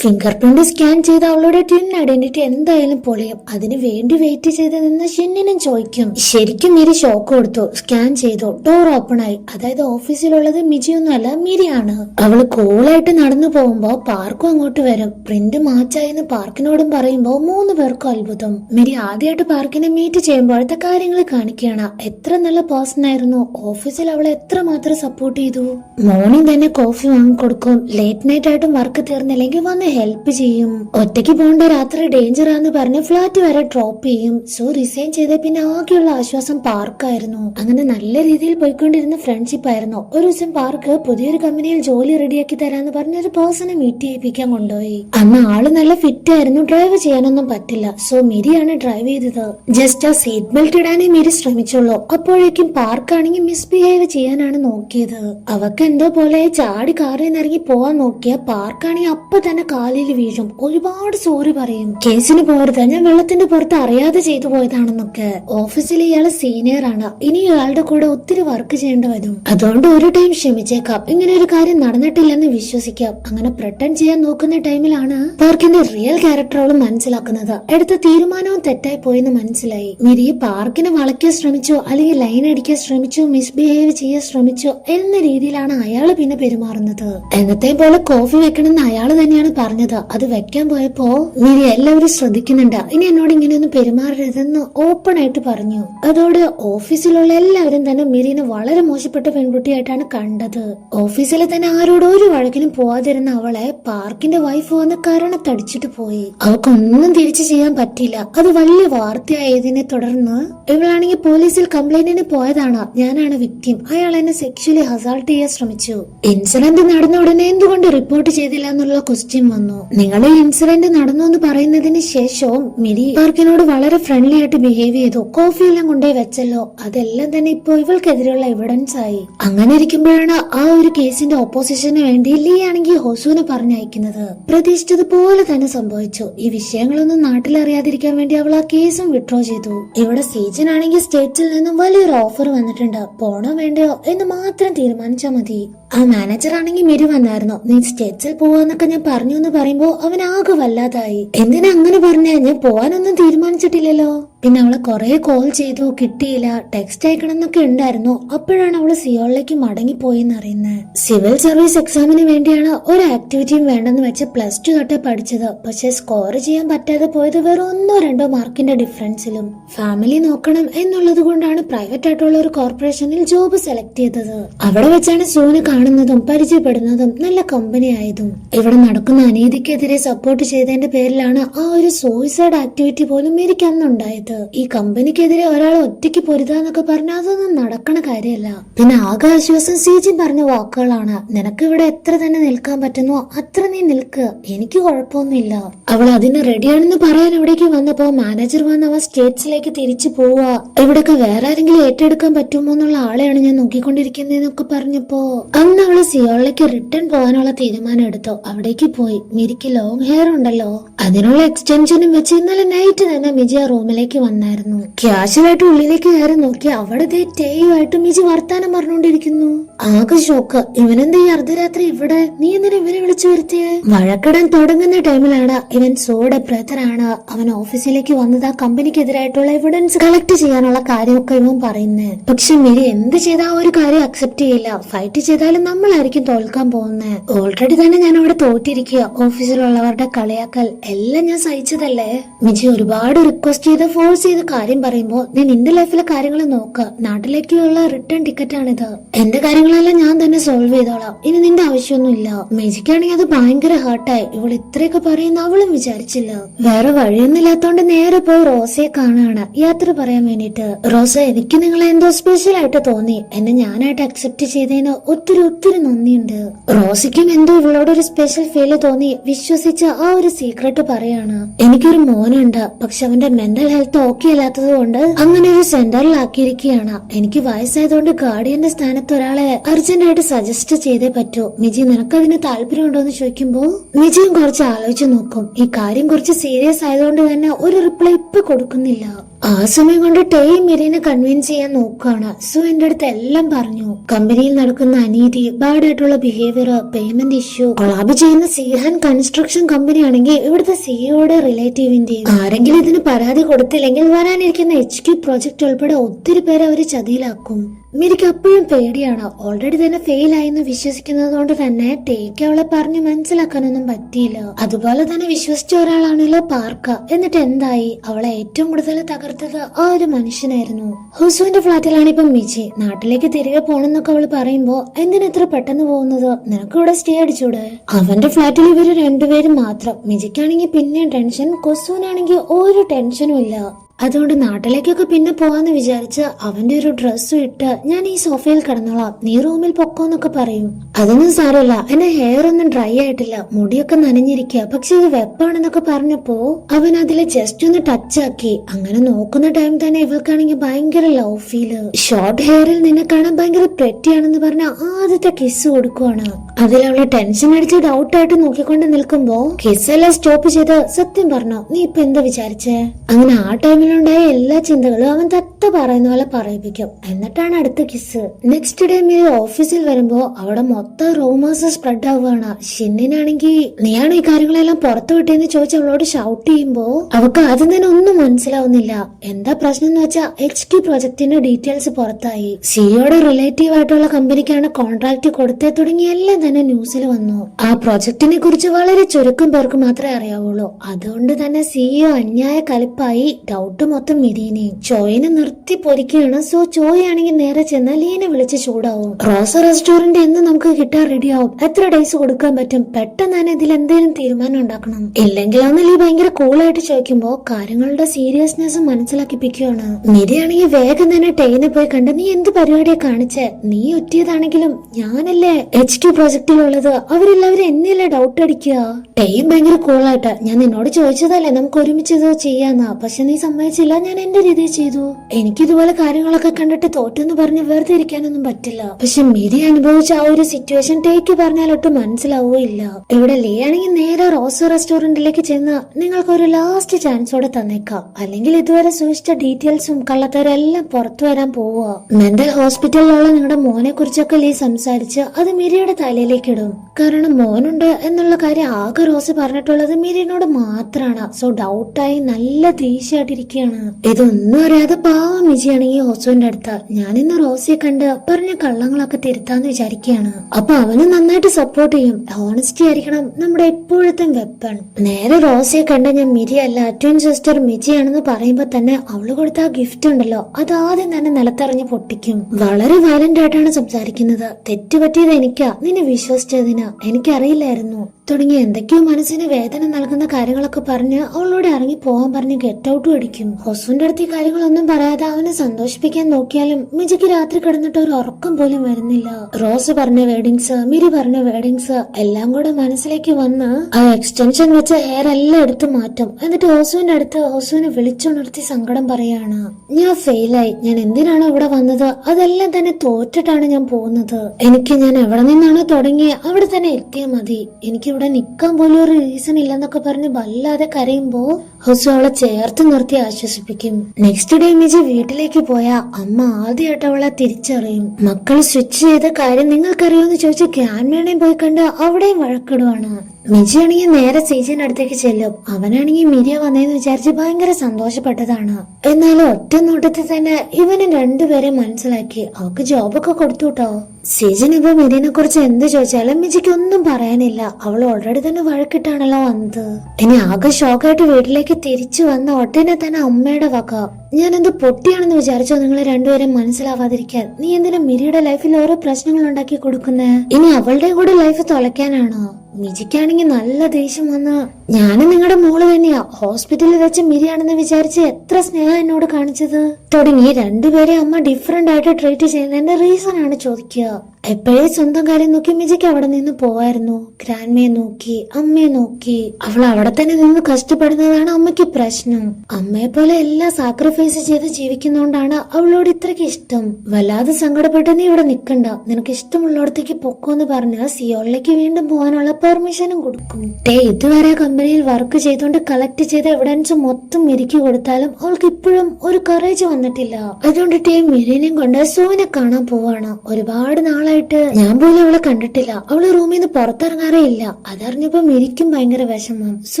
Finger print scan ചെയ്ത് അവളുടെ twin identity എന്തായാലും പൊളിയും. അതിന് വേണ്ടി വെയിറ്റ് ചെയ്ത് നിന്ന ഷിന്നിനും ചോദിക്കും. ശരിക്കും മിരി ഷോക്ക് കൊടുത്തു. സ്കാൻ ചെയ്തു. ഡോർ ഓപ്പൺ ആയി. അതായത് ഓഫീസിലുള്ളത് മിജിയൊന്നുമല്ല മിരിയാണ്. അവൾ കൂളായിട്ട് നടന്നു പോകുമ്പോ പാർക്കും അങ്ങോട്ട് വരും. പ്രിന്റ് മാച്ചായെന്ന് പാർക്കിനോടും പറയുമ്പോ മൂന്ന് പേർക്കും അത്ഭുതം. മിരി ആദ്യമായിട്ട് പാർക്കിനെ മീറ്റ് ചെയ്യുമ്പോഴത്തെ കാര്യങ്ങൾ കാണിക്കുകയാണ്. എത്ര നല്ല പേഴ്സൺ ആയിരുന്നു. ഓഫീസിൽ അവളെ എത്ര മാത്രം സപ്പോർട്ട് ചെയ്തു? മോർണിംഗ് തന്നെ കോഫി വാങ്ങിക്കൊടുക്കും. ലേറ്റ് നൈറ്റ് ആയിട്ടും വർക്ക് തീർന്നില്ലെങ്കിൽ വന്ന് ഹെൽപ്പ് ചെയ്യും. ഒറ്റയ്ക്ക് പോകേണ്ട രാത്രി ഡേഞ്ചർ ആന്ന് പറഞ്ഞ് ഫ്ലാറ്റ് വരെ ഡ്രോപ്പ് ചെയ്യും. സോ റിസൈൻ ചെയ്ത പിന്നെ ആകെയുള്ള ആശ്വാസം പാർക്കായിരുന്നു അങ്ങനെ നല്ല രീതിയിൽ പോയിക്കൊണ്ടിരുന്ന ഫ്രണ്ട്ഷിപ്പ് ആയിരുന്നു. ഒരു ദിവസം പാർക്ക് പുതിയൊരു കമ്പനിയിൽ ജോലി റെഡിയാക്കി തരാന്ന് പറഞ്ഞ ഒരു പേഴ്സണെ മീറ്റ് ചെയ്യിപ്പിക്കാൻ കൊണ്ടുപോയി. അന്ന് ആൾ നല്ല ഫിറ്റ് ആയിരുന്നു. ഡ്രൈവ് ചെയ്യാനൊന്നും പറ്റില്ല. സോ മിരിയാണ് ഡ്രൈവ് ചെയ്തത്. ജസ്റ്റ് ആ സീറ്റ് ബെൽറ്റ് ഇടാനേ മിരി ശ്രമിച്ചുള്ളൂ. അപ്പോഴേക്കും പാർക്കാണെങ്കിൽ മിസ്ബിഹേവ് ചെയ്യാനാണ് നോക്കിയത്. അവക്ക് എന്തോ പോലെ ചാടി കാറിൽ നിന്ന് ഇറങ്ങി പോവാൻ നോക്കിയ പാർക്കാണെങ്കിൽ അപ്പൊ തന്നെ കാലിൽ വീഴും. ഒരുപാട് സോറി പറയും. കേസിന് പോരുത് ഞാൻ വെള്ളത്തിന്റെ പുറത്ത് അറിയാതെ ചെയ്തു പോയതാണെന്നൊക്കെ. ഓഫീസിൽ ഇയാൾ സീനിയർ ആണ്. ഇനി ഇയാളുടെ കൂടെ ഒത്തിരി വർക്ക് ചെയ്യേണ്ടി വരും. അതുകൊണ്ട് ഒരു ടൈം ക്ഷമിച്ചേക്കാം. ഇങ്ങനെ ഒരു കാര്യം നടന്നിട്ടില്ലെന്ന് വിശ്വസിക്കാം. അങ്ങനെ പ്രട്ടൺ ചെയ്യാൻ നോക്കുന്ന ടൈമിലാണ് പാർക്കിന്റെ റിയൽ ക്യാരക്ടർ അവൾ മനസ്സിലാക്കുന്നത്. എടുത്ത തീരുമാനവും തെറ്റായി പോയെന്ന് മനസ്സിലായി. മിരി പാർക്കിനെ വളയ്ക്കാൻ ശ്രമിച്ചോ അല്ലെങ്കിൽ ലൈൻ അടിക്കാൻ ശ്രമിച്ചോ മിസ്ബിഹേവ് ചെയ്യാൻ ശ്രമിച്ചോ എന്ന രീതിയിലാണ് അയാൾ പിന്നെ പെരുമാറുന്നത്. എന്നത്തെ പോലെ കോഫി വെക്കണമെന്ന് അയാൾ തന്നെയാണ് പറഞ്ഞത്. അത് വെക്കാൻ പോയപ്പോ മിരി എല്ലാവരും ശ്രദ്ധിക്കുന്നുണ്ട്. ഇനി എന്നോട് ഇങ്ങനെയൊന്നും പെരുമാറരുതെന്ന് ഓപ്പൺ ആയിട്ട് പറഞ്ഞു. അതോടെ ഓഫീസിലുള്ള എല്ലാവരും തന്നെ മിരിനെ വളരെ മോശപ്പെട്ട പെൺകുട്ടിയായിട്ടാണ് കണ്ടത്. ഓഫീസിലെ തന്നെ ആരോടോ ഒരു വഴക്കിനും പോവാതിരുന്ന അവളെ പാർക്കിന്റെ വൈഫ് വന്ന് കരണത്തടിച്ചിട്ട് പോയി. അവൾക്കൊന്നും തിരിച്ചു ചെയ്യാൻ പറ്റില്ല അത് വലിയ വാർത്തയായതിനെ തുടർന്ന് ഇവളാണെങ്കിൽ പോലീസിൽ കംപ്ലൈന്റിന് പോയതാണ്. ഞാനാണ് വിക്ടിം അയാൾ എന്നെ സെക്ഷലി ഹസാൾട്ട് ചെയ്യാൻ ശ്രമിച്ചു. ഇൻസിഡന്റ് നടന്ന ഉടനെ എന്തുകൊണ്ട് റിപ്പോർട്ട് ചെയ്തില്ല എന്നുള്ള ക്വസ്റ്റ്യൻ വന്നു. നിങ്ങൾ ഇൻസിഡന്റ് നടന്നു എന്ന് പറയുന്നതിന് ശേഷവും മിരി പാർക്കിനോട് വളരെ ഫ്രണ്ട്ലി ആയിട്ട് ബിഹേവ് ചെയ്തു. കോഫി എല്ലാം കൊണ്ടേ വെച്ചല്ലോ. അതെല്ലാം തന്നെ ഇപ്പോ ഇവൾക്കെതിരെയുള്ള എവിഡൻസ് ആയി. അങ്ങനെ ഇരിക്കുമ്പോഴാണ് ആ ഒരു കേസിന്റെ ഓപ്പോസിഷന് വേണ്ടി ലീ ആണെങ്കിൽ ഹൊസൂനെ പറഞ്ഞയക്കുന്നത്. പ്രതീക്ഷിച്ചതുപോലെ തന്നെ സംഭവിച്ചു. ഈ വിഷയങ്ങളൊന്നും നാട്ടിൽ അറിയാതിരിക്കാൻ വേണ്ടി അവൾ ആ കേസും വിഡ്രോ ചെയ്തു. ഇവിടെ സീജൻ ആണെങ്കിൽ സ്റ്റേറ്റിൽ നിന്നും വലിയൊരു ഓഫർ വന്നിട്ടുണ്ട്. പോണോ വേണ്ടയോ എന്ന് മാത്രം തീരുമാനിച്ചാൽ മതി. ആ മാനേജർ ആണെങ്കിൽ മിരി വന്നായിരുന്നു. നീ സ്റ്റേറ്റ്സിൽ പോവാന്നൊക്കെ ഞാൻ പറഞ്ഞു എന്ന് പറയുമ്പോ അവൻ ആകെ വല്ലാതായി. എന്തിനാ അങ്ങനെ പറഞ്ഞ? ഞാൻ പോവാനൊന്നും തീരുമാനിച്ചിട്ടില്ലല്ലോ. പിന്നെ അവൾ കുറെ കോൾ ചെയ്തു കിട്ടിയില്ല ടെക്സ്റ്റ് അയക്കണം എന്നൊക്കെ ഉണ്ടായിരുന്നു. അപ്പോഴാണ് അവൾ സിയോളിലേക്ക് മടങ്ങിപ്പോയെന്ന് അറിയുന്നത് സിവിൽ സർവീസ് എക്സാമിന് വേണ്ടിയാണ് ഒരു ആക്ടിവിറ്റിയും വേണ്ടെന്ന് വെച്ച് പ്ലസ് ടു തൊട്ടേ പഠിച്ചത്. പക്ഷെ സ്കോർ ചെയ്യാൻ പറ്റാതെ പോയത് വെറും ഒന്നോ രണ്ടോ മാർക്കിന്റെ ഡിഫറൻസിലും ഫാമിലി നോക്കണം എന്നുള്ളത് കൊണ്ടാണ് പ്രൈവറ്റ് ആയിട്ടുള്ള ഒരു കോർപ്പറേഷനിൽ ജോബ് സെലക്ട് ചെയ്തത്. അവിടെ വെച്ചാണ് സൂന് കാണുന്നതും പരിചയപ്പെടുന്നതും നല്ല കമ്പനി ആയതും. ഇവിടെ നടക്കുന്ന അനീതിക്കെതിരെ സപ്പോർട്ട് ചെയ്തതിന്റെ പേരിലാണ് ആ ഒരു സൂയിസൈഡ് ആക്ടിവിറ്റി പോലും എനിക്ക് അന്നുണ്ടായത്. ഈ കമ്പനിക്കെതിരെ ഒരാൾ ഒറ്റയ്ക്ക് പൊരുതാന്നൊക്കെ പറഞ്ഞാൽ അതൊന്നും നടക്കണ കാര്യമല്ല പിന്നെ ആകെ ആശ്വാസം സീജി പറഞ്ഞ വാക്കുകളാണ്. നിനക്ക് ഇവിടെ എത്ര തന്നെ നിൽക്കാൻ പറ്റുന്നോ അത്ര നീ നിൽക്ക്. എനിക്ക് കുഴപ്പമൊന്നുമില്ല. അവൾ അതിന് റെഡിയാണെന്ന് പറയാൻ ഇവിടേക്ക് വന്നപ്പോ മാനേജർ വന്ന് അവ സ്റ്റേറ്റ്സിലേക്ക് തിരിച്ചു പോവാ ഇവിടൊക്കെ വേറെ ആരെങ്കിലും ഏറ്റെടുക്കാൻ പറ്റുമോ എന്നുള്ള ആളെയാണ് ഞാൻ നോക്കിക്കൊണ്ടിരിക്കുന്നതെന്നൊക്കെ പറഞ്ഞപ്പോ അന്ന് അവൾ സിയോളിലേക്ക് റിട്ടേൺ പോകാനുള്ള തീരുമാനം എടുത്തു. അവിടേക്ക് പോയി. മിരിക്ക് ലോങ് ഹെയർ ഉണ്ടല്ലോ. അതിനുള്ള എക്സ്റ്റൻഷനും വെച്ച് ഇന്നലെ നൈറ്റ് തന്നെ മിജിയ ആ റൂമിലേക്ക് വന്നായിരുന്നു. ക്യാഷ്വലായിട്ട് ഉള്ളിലേക്ക് കയറി നോക്കി അവിടെ ദേ ടേയുമായിട്ട് മിജി വർത്താനം പറഞ്ഞുകൊണ്ടിരിക്കുന്നു. ആകെ ഷോക്ക് ഇവനെന്താ ഈ അർദ്ധരാത്രി ഇവിടെ? നീ എന്തിനാ ഇവനെ വിളിച്ചു വരുത്തിയേ? വഴക്കിടാൻ തുടങ്ങുന്ന ടൈമിലാണ് ഇവൻ സോയുടെ ബ്രദറാണ്. അവൻ ഓഫീസിലേക്ക് വന്നത് ആ കമ്പനിക്കെതിരായിട്ടുള്ള എവിഡൻസ് കളക്ട് ചെയ്യാനുള്ള കാര്യമൊക്കെ ഇവൻ പറയുന്നത് പക്ഷെ മിരി എന്ത് ചെയ്താ ഒരു കാര്യം അക്സെപ്റ്റ് ചെയ്യില്ല. ഫൈറ്റ് ചെയ്താലും നമ്മളായിരിക്കും തോൽക്കാൻ പോകുന്നത് ഓൾറെഡി തന്നെ ഞാൻ അവിടെ തോറ്റിരിക്കുക. ഓഫീസിലുള്ളവരുടെ കളിയാക്കൽ എല്ലാം ഞാൻ സഹിച്ചതല്ലേ? മിജി ഒരുപാട് റിക്വസ്റ്റ് ചെയ്ത് ഫോഴ്സ് ചെയ്ത് കാര്യം പറയുമ്പോ നീ നിന്റെ ലൈഫിലെ കാര്യങ്ങൾ നോക്ക. നാട്ടിലേക്കുള്ള റിട്ടേൺ ടിക്കറ്റ് ആണിത്. എന്റെ കാര്യങ്ങളെല്ലാം ഞാൻ തന്നെ സോൾവ് ചെയ്തോളാം. ഇനി നിന്റെ ആവശ്യമൊന്നുമില്ല. മെജിക്കാണെങ്കിൽ അത് ഭയങ്കര ഹേർട്ടായി ഇവൾ ഇത്രയൊക്കെ പറയുന്ന അവളും വിചാരിച്ചില്ല. വേറെ വഴിയൊന്നുമില്ലാത്തോണ്ട് നേരെ പോയി റോസയെ കാണാണ്. യാത്ര പറയാൻ വേണ്ടിട്ട് റോസ എനിക്ക് നിങ്ങളെ എന്തോ സ്പെഷ്യൽ ആയിട്ട് തോന്നി. എന്നെ ഞാനായിട്ട് അക്സെപ്റ്റ് ചെയ്തതിന് ഒത്തിരി ഒത്തിരി നന്ദിയുണ്ട്. റോസയ്ക്കും എന്തോ ഇവളോട് ഒരു സ്പെഷ്യൽ ഫീൽ തോന്നി. വിശ്വസിച്ച ആ ഒരു സീക്രട്ട് പറയാണ്. എനിക്കൊരു മോനുണ്ട്. പക്ഷെ അവന്റെ മെന്റൽ ഹെൽത്ത് ഓക്കെ അല്ലാത്തത് കൊണ്ട് അങ്ങനെ ഒരു സെന്ററിൽ ആക്കിയിരിക്കുകയാണ് എനിക്ക് വയസ്സായതുകൊണ്ട് ഗാർഡിയന്റെ സ്ഥാനത്ത് ഒരാളെ അർജന്റ് ആയിട്ട് സജസ്റ്റ് ചെയ്തേ പറ്റൂ. മിജി നിനക്ക് അതിന് താല്പര്യമുണ്ടോ എന്ന് ചോദിക്കുമ്പോ മിജിയും കുറച്ച് ആലോചിച്ച് നോക്കും. ഈ കാര്യം കുറച്ച് സീരിയസ് ആയതുകൊണ്ട് തന്നെ ഒരു റിപ്ലൈ ഇപ്പൊ കൊടുക്കുന്നില്ല. ആ സമയം കൊണ്ട് ടേയ് മിരിനെ കൺവിൻസ് ചെയ്യാൻ നോക്കുകയാണ് സോ എന്റെ അടുത്ത് എല്ലാം പറഞ്ഞു. കമ്പനിയിൽ നടക്കുന്ന അനീതി ബാഡായിട്ടുള്ള ബിഹേവിയർ പേയ്മെന്റ് ഇഷ്യൂ കൊളാബ് ചെയ്യുന്ന സിഹാൻ കൺസ്ട്രക്ഷൻ കമ്പനി ആണെങ്കിൽ ഇവിടുത്തെ സിഇഒയുടെ റിലേറ്റീവിന്റെ ആരെങ്കിലും ഇതിന് പരാതി കൊടുത്തില്ലെങ്കിൽ വരാനിരിക്കുന്ന എച്ച് ക്യു പ്രോജക്ട് ഉൾപ്പെടെ ഒത്തിരി പേരെ അവർ ചതിയിലാക്കും. മിരിക്ക് അപ്പോഴും പേടിയാണ്. ഓൾറെഡി തന്നെ ഫെയിൽ ആയെന്ന് വിശ്വസിക്കുന്നത് കൊണ്ട് തന്നെ ടേക്ക് അവളെ പറഞ്ഞ് മനസ്സിലാക്കാനൊന്നും പറ്റിയില്ല. അതുപോലെ തന്നെ വിശ്വസിച്ച ഒരാളാണല്ലോ പാർക്ക. എന്നിട്ട് എന്തായി? അവളെ ഏറ്റവും കൂടുതൽ തകർത്തത് ആ ഒരു മനുഷ്യനായിരുന്നു. ഹുസുവിന്റെ ഫ്ലാറ്റിലാണ് ഇപ്പം മിജി നാട്ടിലേക്ക് തിരികെ പോണെന്നൊക്കെ അവൾ പറയുമ്പോ എന്തിനെത്ര പെട്ടെന്ന് പോകുന്നത്? നിനക്ക് ഇവിടെ സ്റ്റേ അടിച്ചൂടെ? അവന്റെ ഫ്ളാറ്റിൽ ഇവർ രണ്ടുപേരും മാത്രം. മിജിക്കാണെങ്കിൽ പിന്നെയും ടെൻഷൻ കൊസുവിനാണെങ്കിൽ ഒരു ടെൻഷനും ഇല്ല. അതുകൊണ്ട് നാട്ടിലേക്കൊക്കെ പിന്നെ പോവാന്ന് വിചാരിച്ച് അവന്റെ ഒരു ഡ്രസ്സും ഇട്ട് ഞാൻ ഈ സോഫയിൽ കിടന്നോളാം. നീ റൂമിൽ പൊക്കോന്നൊക്കെ പറയും. അതൊന്നും സാരമില്ല. എന്റെ ഹെയർ ഒന്നും ഡ്രൈ ആയിട്ടില്ല. മുടിയൊക്കെ നനഞ്ഞിരിക്കുക പക്ഷെ ഇത് വെപ്പാണെന്നൊക്കെ പറഞ്ഞപ്പോ അവൻ അതിലെ ജസ്റ്റ് ഒന്ന് ടച്ച് ആക്കി. അങ്ങനെ നോക്കുന്ന ടൈം തന്നെ ഇവൾക്കാണെങ്കിൽ ഭയങ്കര ലവ് ഫീൽ ഷോർട്ട് ഹെയറിൽ നിന്നെ കാണാൻ ഭയങ്കര പ്രെറ്റിയാണെന്ന് പറഞ്ഞ ആദ്യത്തെ കിസ് കൊടുക്കുവാണ്. അതിൽ അവൾ ടെൻഷൻ അടിച്ച് ഡൗട്ട് ആയിട്ട് നോക്കിക്കൊണ്ട് നിൽക്കുമ്പോ കിസ് എല്ലാം സ്റ്റോപ്പ് ചെയ്ത് സത്യം പറഞ്ഞോ നീ ഇപ്പൊ എന്താ വിചാരിച്ചേ? അങ്ങനെ ആ ടൈമിലുണ്ടായ എല്ലാ ചിന്തകളും അവൻ തത്ത പറയുന്ന പോലെ പറയിപ്പിക്കും. എന്നിട്ടാണ് അടുത്ത കിസ് നെക്സ്റ്റ് ഡേ മീ ഓഫീസിൽ വരുമ്പോ അവിടെ മൊത്തം റൂമേഴ്സ് സ്പ്രെഡ് ആവുകയാണ്. ഷിന്നിനാണെങ്കിൽ നീയാണ് ഈ കാര്യങ്ങളെല്ലാം പുറത്തു വിട്ടേന്ന് ചോദിച്ച് അവളോട് ഷൗട്ട് ചെയ്യുമ്പോ അവക്ക് ആദ്യം തന്നെ ഒന്നും മനസ്സിലാവുന്നില്ല. എന്താ പ്രശ്നം എന്ന് വെച്ചാൽ എച്ച് ടി പ്രൊജക്ടിന്റെ ഡീറ്റെയിൽസ് പുറത്തായി സിയോടെ റിലേറ്റീവ് ആയിട്ടുള്ള കമ്പനിക്കാണ് കോൺട്രാക്ട് കൊടുത്തേ തുടങ്ങിയ എല്ലാം തന്നെ ന്യൂസിൽ വന്നു. ആ പ്രൊജക്ടിനെ കുറിച്ച് വളരെ ചുരുക്കം പേർക്ക് മാത്രമേ അറിയാവുള്ളൂ. അതുകൊണ്ട് തന്നെ സിഇഒ അന്യായ കലിപ്പായി ഡൗട്ട് മൊത്തം മിരീനെയും ചോയിനെ നിർത്തി പൊരിക്കുകയാണ്. സോ ചോയ് ആണെങ്കിൽ നേരെ ചെന്ന ലീനെ വിളിച്ച് ചൂടാവും. റോസ റെസ്റ്റോറന്റ് എന്ന് നമുക്ക് കിട്ടാൻ റെഡിയാവും എത്ര ഡേയ്സ് കൊടുക്കാൻ പറ്റും? പെട്ടെന്ന് തന്നെ ഇതിൽ എന്തെങ്കിലും തീരുമാനം ഉണ്ടാക്കണം. ഇല്ലെങ്കിൽ ഒന്ന് ലീ ഭയങ്കര കൂളായിട്ട് ചോദിക്കുമ്പോ കാര്യങ്ങളുടെ സീരിയസ്നെസ് മനസ്സിലാക്കിപ്പിക്കുകയാണ്. മിരിയാണെങ്കിൽ വേഗം തന്നെ ടൈനെ പോയി കണ്ട് നീ എന്ത് പരിപാടിയെ കാണിച്ചേ? നീ ഒറ്റിയതാണെങ്കിലും ഞാനല്ലേ എച്ച് ടു പ്രൊജക്റ്റിലുള്ളത് അവരെല്ലാവരും എന്നെയല്ലേ ഡൗട്ട് അടിക്കുക? ടൈം ഭയങ്കര കൂളായിട്ട് ഞാൻ നിന്നോട് ചോദിച്ചതല്ലേ നമുക്ക് ഒരുമിച്ച് ഇത് ചെയ്യാന്നാ. പക്ഷെ നീ സമ്മതിച്ചില്ല ഞാൻ എന്റെ രീതിയിൽ ചെയ്തു. എനിക്ക് ഇതുപോലെ കാര്യങ്ങളൊക്കെ കണ്ടിട്ട് തോറ്റെന്ന് പറഞ്ഞ് വെറുതെ ഇരിക്കാനൊന്നും പറ്റില്ല. പക്ഷെ മിരി അനുഭവിച്ച ആ ഒരു സിറ്റുവേഷൻ ടേക്ക് പറഞ്ഞാലൊട്ടും മനസ്സിലാവുകയില്ല. ഇവിടെ ലേ ആണെങ്കിൽ നേരെ റോസ് റെസ്റ്റോറന്റിലേക്ക് ചെന്ന് നിങ്ങൾക്ക് ഒരു ലാസ്റ്റ് ചാൻസോടെ തന്നേക്കാം. അല്ലെങ്കിൽ ഇതുവരെ സൂക്ഷിച്ച ഡീറ്റെയിൽസും കള്ളത്തരം എല്ലാം പുറത്തു വരാൻ പോവുക. മെന്റൽ ഹോസ്പിറ്റലിലുള്ള നിങ്ങളുടെ മോനെ കുറിച്ചൊക്കെ ലീ സംസാരിച്ച് അത് മിരിയുടെ തലയിലേക്ക് ഇടും കാരണം മോനുണ്ട് എന്നുള്ള കാര്യം ആകെ റോസ് പറഞ്ഞിട്ടുള്ളത് മിരിനോട് മാത്രമാണ് സോ ഡൗട്ടായി നല്ല ദേഷ്യമായിട്ടിരിക്കുകയാണ്. ഇതൊന്നും അറിയാതെ പാവം ഈ ഓസോന്റെ അടുത്ത്. ഞാൻ ഇന്ന് റോസിയെ കണ്ട് പറഞ്ഞ കള്ളങ്ങളൊക്കെ തിരുത്താന്ന് വിചാരിക്കുകയാണ്. അപ്പൊ അവന് നന്നായിട്ട് സപ്പോർട്ട് ചെയ്യും. ഹോണസ്റ്റി ആയിരിക്കണം നമ്മുടെ എപ്പോഴത്തെ വെപ്പൺ നേരെ റോസിയെ കണ്ട് ഞാൻ മിരി അല്ല ട്വിൻ സിസ്റ്റർ മിജിയാണെന്ന് പറയുമ്പോ തന്നെ അവൾ കൊടുത്ത ആ ഗിഫ്റ്റ് ഉണ്ടല്ലോ അത് ആദ്യം തന്നെ നിലത്തെറിഞ്ഞ് പൊട്ടിക്കും. വളരെ വയലന്റ് ആയിട്ടാണ് സംസാരിക്കുന്നത്. തെറ്റുപറ്റിയത് എനിക്കാ. നിന്നെ വിശ്വസിച്ചതിന് എനിക്കറിയില്ലായിരുന്നു. തുടങ്ങി എന്തൊക്കെയോ മനസ്സിന് വേദന നൽകുന്ന കാര്യങ്ങളൊക്കെ പറഞ്ഞ് അവളോട് ഇറങ്ങി പോകാൻ പറഞ്ഞ് ഗെറ്റ് ഔട്ടും അടിക്കും. ഹൊസുവിന്റെ അടുത്ത് ഈ കാര്യങ്ങളൊന്നും പറയാതെ അവനെ സന്തോഷിപ്പിക്കാൻ നോക്കിയാലും മിജിക്ക് രാത്രി കിടന്നിട്ട് ഒരു ഉറക്കം പോലും വരുന്നില്ല. റോസ് പറഞ്ഞ വേഡിങ്സ് മിരി പറഞ്ഞ വേഡിങ്സ് എല്ലാം കൂടെ മനസ്സിലേക്ക് വന്ന് ആ എക്സ്റ്റൻഷൻ വെച്ച ഹെയർ എല്ലാം എടുത്തു മാറ്റും. എന്നിട്ട് ഹോസുവിന്റെ അടുത്ത് ഹോസുവിനെ വിളിച്ചുണർത്തി സങ്കടം പറയാണ്. ഞാൻ ഫെയിലായി ഞാൻ എന്തിനാണ് ഇവിടെ വന്നത്? അതെല്ലാം തന്നെ തോറ്റിട്ടാണ് ഞാൻ പോകുന്നത്. എനിക്ക് ഞാൻ എവിടെ നിന്നാണ് തുടങ്ങി അവിടെ തന്നെ എത്തിയാൽ മതി. എനിക്ക് ഇവിടെ നിൽക്കാൻ പോലും ഒരു റീസൺ ഇല്ലെന്നൊക്കെ പറഞ്ഞ് വല്ലാതെ കരയുമ്പോ ഹൊസു അവളെ ചേർത്ത് നിർത്തി ആശ്വസിപ്പിക്കും. നെക്സ്റ്റ് ഡേ മിജി വീട്ടിലേക്ക് പോയ അമ്മ ആദ്യമായിട്ട് അവളെ തിരിച്ചറിയും. മക്കൾ സ്വിച്ച് ചെയ്ത കാര്യം നിങ്ങൾക്കറിയോന്ന് ചോദിച്ച് ക്യാൻമേണയും പോയി കണ്ട് അവിടെയും വഴക്കിടുവാണ്. മിജി ആണെങ്കിൽ നേരെ സീജന്റെ അടുത്തേക്ക് ചെല്ലും. അവനാണെങ്കിൽ മിരിയ വന്നേന്ന് വിചാരിച്ച് ഭയങ്കര സന്തോഷപ്പെട്ടതാണ്. എന്നാലും ഒറ്റ നോട്ടത്തിൽ തന്നെ ഇവന് രണ്ടുപേരെ മനസ്സിലാക്കി അവക്ക് ജോബൊക്കെ കൊടുത്തു കേട്ടോ സീജൻ ഇപ്പൊ കുറിച്ച് എന്ത് ചോദിച്ചാലും മിജിക്ക് ഒന്നും പറയാനില്ല. അവൾ ഓൾറെഡി തന്നെ വഴക്കിട്ടാണല്ലോ വന്നത്. ഇനി ആകെ ഷോക്കായിട്ട് വീട്ടിലേക്ക് തിരിച്ചു വന്ന ഒട്ടനെ തന്നെ അമ്മയുടെ വക. ഞാൻ എന്ത് പൊട്ടിയാണെന്ന് വിചാരിച്ചോ നിങ്ങളെ രണ്ടുപേരും മനസ്സിലാവാതിരിക്കാൻ? നീ എന്തിനാ മിരിയുടെ ലൈഫിൽ ഓരോ പ്രശ്നങ്ങൾ ഉണ്ടാക്കി കൊടുക്കുന്നേ? ഇനി അവളുടെ കൂടെ ലൈഫ് തുളയ്ക്കാനാണോ? മിജിക്കാണെങ്കിൽ നല്ല ദേഷ്യം വന്ന് ഞാനും നിങ്ങളുടെ മോൾ തന്നെയാ. ഹോസ്പിറ്റലിൽ വെച്ച് മിരിയാണെന്ന് വിചാരിച്ച് എത്ര സ്നേഹം എന്നോട് കാണിച്ചത്? തുടങ്ങി രണ്ടുപേരെ അമ്മ ഡിഫറെന്റ് ആയിട്ട് ട്രീറ്റ് ചെയ്യുന്നതിന്റെ റീസൺ ആണ് ചോദിക്കുക. എപ്പോഴേ സ്വന്തം കാര്യം നോക്കി മിജിക്ക് അവിടെ നിന്ന് പോവായിരുന്നു. ഗ്രാൻഡ്മയെ നോക്കി അമ്മയെ നോക്കി. അവൾ അവിടെ തന്നെ നിന്ന് കഷ്ടപ്പെടുന്നതാണ് അമ്മയ്ക്ക് പ്രശ്നം. അമ്മയെ പോലെ എല്ലാം സാക്രിഫൈസ് ചെയ്ത് ജീവിക്കുന്നോണ്ടാണ് അവളോട് ഇത്രയ്ക്ക് ഇഷ്ടം. വല്ലാതെ സങ്കടപ്പെട്ട് നീ ഇവിടെ നിക്കണ്ട. നിനക്ക് ഇഷ്ടമുള്ളിടത്തേക്ക് പൊക്കോന്ന് പറഞ്ഞ് സിയോളിലേക്ക് വീണ്ടും പോകാനുള്ള പെർമിഷനും കൊടുക്കും. ടേ ഇതുവരെ കമ്പനിയിൽ വർക്ക് ചെയ്തുകൊണ്ട് കളക്ട് ചെയ്ത എവിഡൻസ് മൊത്തം മിരിക്ക് കൊടുത്താലും അവൾക്ക് ഇപ്പോഴും ഒരു കറേജ് വന്നിട്ടില്ല. അതുകൊണ്ട് ടേ മിരിനെയും കൊണ്ട് സൂവിനെ കാണാൻ പോവാണ്. ഒരുപാട് നാളായിട്ട് ഞാൻ പോലും അവളെ കണ്ടിട്ടില്ല. അവൾ റൂമിൽ നിന്ന് പുറത്തിറങ്ങാറേ ഇല്ല അതറിഞ്ഞപ്പോ എനിക്കും ഭയങ്കര വിഷമം. സോ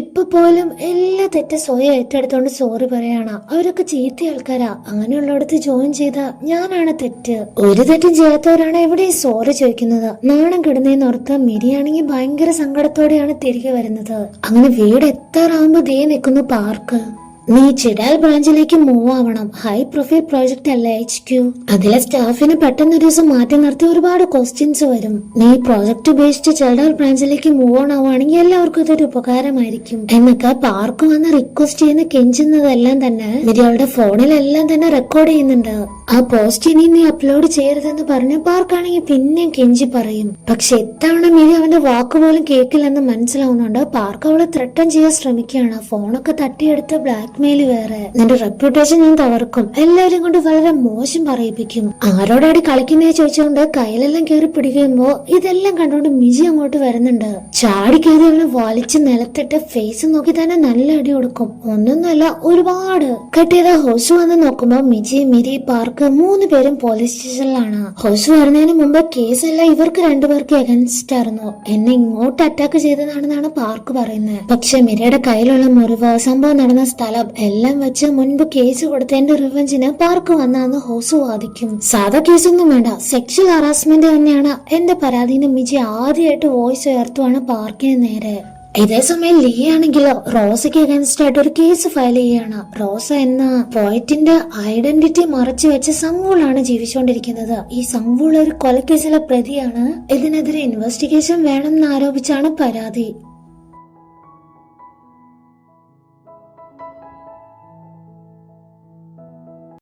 ഇപ്പൊ പോലും എല്ലാ തെറ്റ സോയ ഏറ്റെടുത്തോണ്ട് സോറി പറയാണ്. അവരൊക്കെ ചീത്ത ആൾക്കാരാ. അങ്ങനെയുള്ളടത്ത് ജോയിൻ ചെയ്ത ഞാനാണ് തെറ്റ്. ഒരു തെറ്റും ചെയ്യാത്തവരാണ് എവിടെയും സോറി ചോദിക്കുന്നത്. നാണം കിടുന്നേന്ന് ഓർത്ത് മിരിയാണെങ്കിൽ ഭയങ്കര സങ്കടത്തോടെയാണ് തിരികെ വരുന്നത്. അങ്ങനെ വീട് എത്താറാവുമ്പോ ദേ നിൽക്കുന്നു പാർക്ക് നീ ചിടാൽ ബ്രാഞ്ചിലേക്ക് മൂവ് ആവണം. ഹൈ പ്രൊഫൈൽ പ്രോജക്റ്റ് അല്ല എച്ച് ക്യു അതിലെ സ്റ്റാഫിനെ പെട്ടെന്ന് ഒരു ദിവസം മാറ്റി നിർത്തി ഒരുപാട് ക്വസ്റ്റ്യൻസ് വരും. നീ പ്രോജക്റ്റ് ബേസ്ഡ് ചിടാൽ ബ്രാഞ്ചിലേക്ക് മൂവ് ഓൺ ആവുകയാണെങ്കിൽ എല്ലാവർക്കും അതൊരു ഉപകാരമായിരിക്കും. എന്നൊക്കെ പാർക്ക് വന്ന് റിക്വസ്റ്റ് ചെയ്യുന്ന കെഞ്ചുന്നതെല്ലാം തന്നെ അവളുടെ ഫോണിലെല്ലാം തന്നെ റെക്കോർഡ് ചെയ്യുന്നുണ്ട്. ആ പോസ്റ്റ് ഇനി നീ അപ്ലോഡ് ചെയ്യരുതെന്ന് പറഞ്ഞ് പാർക്കാണെങ്കിൽ പിന്നെയും കെഞ്ചി പറയും. പക്ഷെ എത്തവണ മിരി അവന്റെ വാക്ക് പോലും കേൾക്കില്ലെന്ന് മനസ്സിലാവുന്നുണ്ട്. പാർക്ക് അവളെ ത്രട്ടം ചെയ്യാൻ ശ്രമിക്കുകയാണ്. ഫോണൊക്കെ തട്ടിയെടുത്ത് ബ്ലാക്ക് മെയിൽ വേറെ. നിന്റെ റെപ്യൂട്ടേഷൻ ഞാൻ തകർക്കും. എല്ലാവരും കൊണ്ട് വളരെ മോശം പറയിപ്പിക്കും. ആരോടാടി കളിക്കുന്നേ ചോദിച്ചുകൊണ്ട് കയ്യിലെല്ലാം കയറി പിടിക്കുമ്പോ ഇതെല്ലാം കണ്ടുകൊണ്ട് മിജി അങ്ങോട്ട് വരുന്നുണ്ട്. ചാടി കയറി അവനെ വലിച്ചു നിലത്തിട്ട് ഫേസ് നോക്കി തന്നെ നല്ല അടി കൊടുക്കും. ഒന്നൊന്നല്ല ഒരുപാട്. കെട്ടിയത് ഹോസ് വന്ന് നോക്കുമ്പോ മിജി മിരി പാർക്ക് മൂന്ന് പേരും പോലീസ് സ്റ്റേഷനിലാണ് ഹോസ് വരുന്നതിന് മുമ്പ് കേസല്ല ഇവർക്ക് രണ്ടുപേർക്ക് എഗൻസ്റ്റ് ആയിരുന്നു. എന്നെ ഇങ്ങോട്ട് അറ്റാക്ക് ചെയ്തതാണെന്നാണ് പാർക്ക് പറയുന്നത്. പക്ഷെ മിരയുടെ കയ്യിലുള്ള മുറിവ് സംഭവം നടന്ന സ്ഥലം എല്ലാം വെച്ച് മുൻപ് കേസ് കൊടുത്തതിന്റെ റിവഞ്ചിന് പാർക്ക് വന്നാന്ന് ഹോസ് വാദിക്കും. സാധാ കേസൊന്നും വേണ്ട. സെക്ഷൽ ഹറാസ്മെന്റ് തന്നെയാണ്. എന്റെ പരാതിന് മിജി ആദ്യമായിട്ട് വോയിസ് ഉയർത്തുവാണ് പാർക്കിന് നേരെ. ഇതേസമയം ലീ ആണെങ്കിലോ റോസയ്ക്ക് അഗൻസ്റ്റ് ആയിട്ട് ഒരു കേസ് ഫയൽ ചെയ്യാണ്. റോസ എന്ന പോയറ്റിന്റെ ഐഡന്റിറ്റി മറച്ചു വെച്ച സംവൂളാണ് ജീവിച്ചുകൊണ്ടിരിക്കുന്നത്. ഈ സംവൂൾ ഒരു കൊലക്കേസിലെ പ്രതിയാണ്. ഇതിനെതിരെ ഇൻവെസ്റ്റിഗേഷൻ വേണമെന്ന് ആരോപിച്ചാണ് പരാതി.